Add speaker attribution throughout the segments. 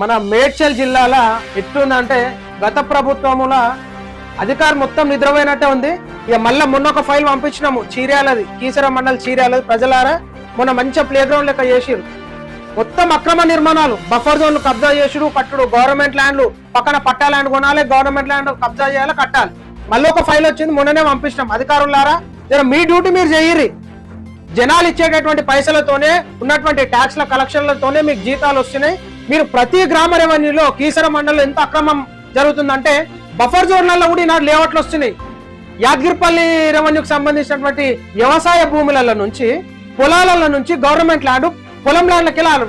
Speaker 1: మన మేడ్చల్ జిల్లాల ఎట్లుందంటే గత ప్రభుత్వముల అధికారం మొత్తం నిద్రపోయినట్టే ఉంది. ఇక మళ్ళీ మొన్న ఒక ఫైల్ పంపించినాము చీర్యాలది కీసర మండలి చీర్యాలది ప్రజలారా మొన్న మంచిగా ప్లే గ్రౌండ్ లెక్క చేసిరు మొత్తం అక్రమ నిర్మాణాలు బఫర్ జోన్లు కబ్జా చేసుడు కట్టుడు గవర్నమెంట్ ల్యాండ్లు పక్కన పట్టా ల్యాండ్ కొనాలి గవర్నమెంట్ ల్యాండ్ కబ్జా చేయాలి కట్టాలి. మళ్ళీ ఒక ఫైల్ వచ్చింది మొన్ననే పంపించినాం. అధికారులారా జర మీ డ్యూటీ మీరు చేయరు జనాలు ఇచ్చేటటువంటి పైసలతోనే ఉన్నటువంటి ట్యాక్స్ల కలెక్షన్లతోనే మీకు జీతాలు వస్తున్నాయి. మీరు ప్రతి గ్రామ రెవెన్యూలో కీసర మండలంలో ఎంత అక్రమం జరుగుతుందంటే బఫర్ జోన్లలో కూడా ఈనాడు లేఅవుట్లు వస్తున్నాయి. యాదగిరిపల్లి రెవెన్యూకి సంబంధించినటువంటి వ్యవసాయ భూములలో నుంచి పొలాలలో నుంచి గవర్నమెంట్ ల్యాండ్ పొలం ల్యాండ్లకి వెళ్ళి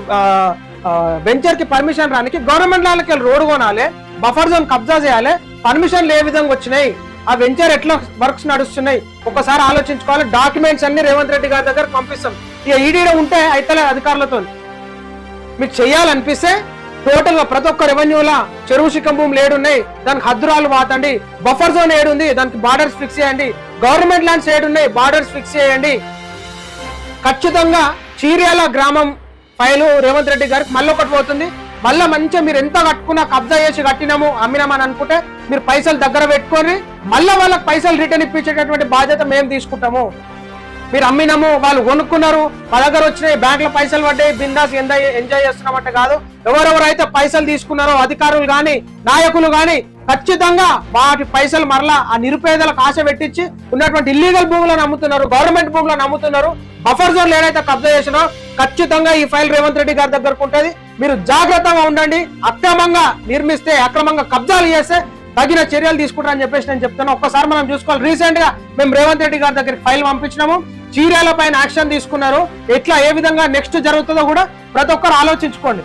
Speaker 1: వెంచర్కి పర్మిషన్ రానికి గవర్నమెంట్ ల్యాండ్లకి వెళ్ళి రోడ్ కొనాలి బఫర్ జోన్ కబ్జా చేయాలి పర్మిషన్లు ఏ విధంగా వచ్చినాయి ఆ వెంచర్ ఎట్లా వర్క్స్ నడుస్తున్నాయి ఒకసారి ఆలోచించుకోవాలి. డాక్యుమెంట్స్ అన్ని రేవంత్ రెడ్డి గారి దగ్గర పంపిస్తాం. ఇక ఈడీలో ఉంటే అయితే అధికారులతో మీకు చేయాలనిపిస్తే టోటల్గా ప్రతి ఒక్క రెవెన్యూలా చెరువు శిఖం భూములు ఏడున్నాయి. దానికి హద్దురాలు వాతండి బఫర్ జోన్ ఏడుంది. దానికి బార్డర్స్ ఫిక్స్ చేయండి. గవర్నమెంట్ ల్యాండ్స్ ఏడున్నాయి. బార్డర్స్ ఫిక్స్ చేయండి. ఖచ్చితంగా చీర్యాల గ్రామం ఫైలు రేవంత్ రెడ్డి గారికి మళ్ళీ ఒకటి పోతుంది. మళ్ళీ మంచిగా మీరు ఎంత కట్టుకున్నా కబ్జా చేసి కట్టినాము అమ్మినామని అనుకుంటే మీరు పైసలు దగ్గర పెట్టుకొని మళ్ళీ వాళ్ళకి పైసలు రిటర్న్ ఇప్పించేటటువంటి బాధ్యత మేము తీసుకుంటాము. మీరు అమ్మినాము వాళ్ళు కొనుక్కున్నారు మా దగ్గర వచ్చినాయి బ్యాంకులో పైసలు పడ్డాయి బిందాస్ ఎంజాయ్ ఎంజాయ్ చేస్తున్నామంటే కాదు. ఎవరెవరైతే పైసలు తీసుకున్నారో అధికారులు కానీ నాయకులు కానీ ఖచ్చితంగా వాటి పైసలు మరలా ఆ నిరుపేదలకు ఆశ పెట్టించి ఉన్నటువంటి ఇల్లీగల్ భూములను అమ్ముతున్నారు గవర్నమెంట్ భూములను అమ్ముతున్నారు బఫర్ జోన్లు ఏదైతే కబ్జా చేసినో ఖచ్చితంగా ఈ ఫైల్ రేవంత్ రెడ్డి గారి దగ్గరకు ఉంటుంది. మీరు జాగ్రత్తగా ఉండండి అక్రమంగా నిర్మిస్తే అక్రమంగా కబ్జాలు చేస్తే తగిన చర్యలు తీసుకుంటారని చెప్పేసి నేను చెప్తాను ఒక్కసారి మనం చూసుకోవాలి. రీసెంట్గా మేము రేవంత్ రెడ్డి గారి దగ్గరికి ఫైల్ పంపించినాము. చీరాల పైన యాక్షన్ తీసుకున్నారు ఎట్లా ఏ విధంగా నెక్స్ట్ జరుగుతుందో కూడా ప్రతి ఒక్కరు ఆలోచించుకోండి.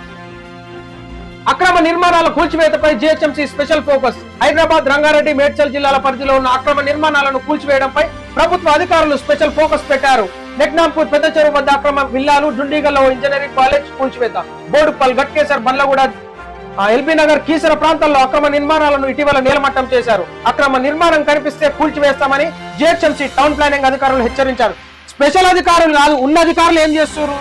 Speaker 1: అక్రమ నిర్మాణాల కూల్చివేతపై GHMC special focus. Hyderabad Rangareddy Medchal జిల్లాల పరిధిలో ఉన్న అక్రమ నిర్మాణాలను కూల్చివేయడంపై ప్రభుత్వ అధికారులు స్పెషల్ ఫోకస్ పెట్టారు. నెక్నాంపూర్ పెద్ద చెరువు వద్ద అక్రమ విల్లాలు డుండిగల్లో ఇంజనీరింగ్ కాలేజ్ కూల్చివేత. బోడుపల్ గట్కేసర్ బండ్లగూడ ఆ ఎల్బీ నగర్ కీసర ప్రాంతాల్లో అక్రమ నిర్మాణాలను ఇటీవల నేలమట్టం చేశారు. అక్రమ నిర్మాణం కనిపిస్తే కూల్చివేస్తామని జిహెచ్ఎంసీ టౌన్ ప్లానింగ్ అధికారులు హెచ్చరించారు. స్పెషల్ అధికారులు కాదు. ఉన్న అధికారులు ఏం చేస్తున్నారు?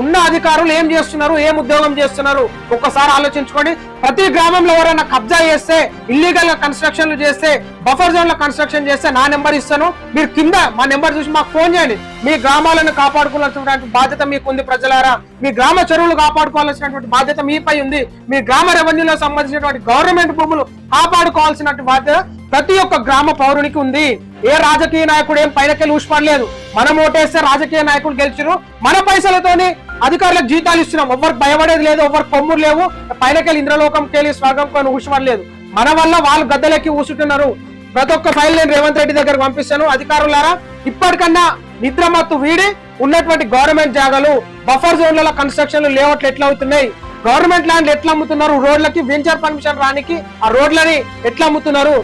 Speaker 1: ఉన్న అధికారులు ఏం చేస్తున్నారు? ఏం ఉద్యోగం చేస్తున్నారు? ఒక్కసారి ఆలోచించుకోండి. ప్రతి గ్రామంలో ఎవరైనా కబ్జా చేస్తే ఇల్లీగల్గా కన్స్ట్రక్షన్లు చేస్తే బఫర్ జోన్లో కన్స్ట్రక్షన్ చేస్తే నా నెంబర్ ఇస్తాను. మీరు కింద మా నెంబర్ చూసి మాకు ఫోన్ చేయండి. మీ గ్రామాలను కాపాడుకోవాల్సినటువంటి బాధ్యత మీకు ఉంది ప్రజలారా. మీ గ్రామ చెరువులు కాపాడుకోవాల్సినటువంటి బాధ్యత మీపై ఉంది. మీ గ్రామ రెవెన్యూలో సంబంధించినటువంటి గవర్నమెంట్ భూములు కాపాడుకోవాల్సినటువంటి బాధ్యత ప్రతి ఒక్క గ్రామ పౌరునికి ఉంది. ఏ రాజకీయ నాయకుడు ఏం పైనకెళ్ళి ఊసిపడలేదు మనం ఓటేస్తే రాజకీయ నాయకులు గెలిచిరు మన పైసలతోని అధికారులకు జీతాలు ఇస్తున్నాం. ఎవరికి భయపడేది లేదు ఎవరికి కొమ్ములు లేవు. పైనకెళ్ళి ఇంద్రలోకం కేలి స్వర్గం కొని ఊసిపడలేదు మన వల్ల వాళ్ళు గద్దెలెక్కి ఊసుతున్నారు ప్రతి ఒక్క ఫైల్ నేను రేవంత్ రెడ్డి దగ్గర పంపిస్తాను. అధికారులారా ఇప్పటికన్నా నిద్రమత్తు వీడి ఉన్నటువంటి గవర్నమెంట్ జాగాలు బఫర్ జోన్లలో కన్స్ట్రక్షన్లు లేఅవుట్లు ఎట్లా అవుతున్నాయి? గవర్నమెంట్ ల్యాండ్ ఎట్లా అమ్ముతున్నారు? రోడ్లకి వెంచర్ పర్మిషన్ రానికి ఆ రోడ్లని ఎట్లా అమ్ముతున్నారు?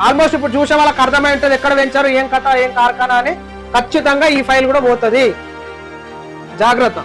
Speaker 1: ఆల్మోస్ట్ ఇప్పుడు చూసే వాళ్ళకి అర్థమై ఉంటుంది ఎక్కడ పెంచారు ఏం కథ ఏం కార్ఖానా అని. ఖచ్చితంగా ఈ ఫైల్ కూడా పోతుంది. జాగ్రత్త.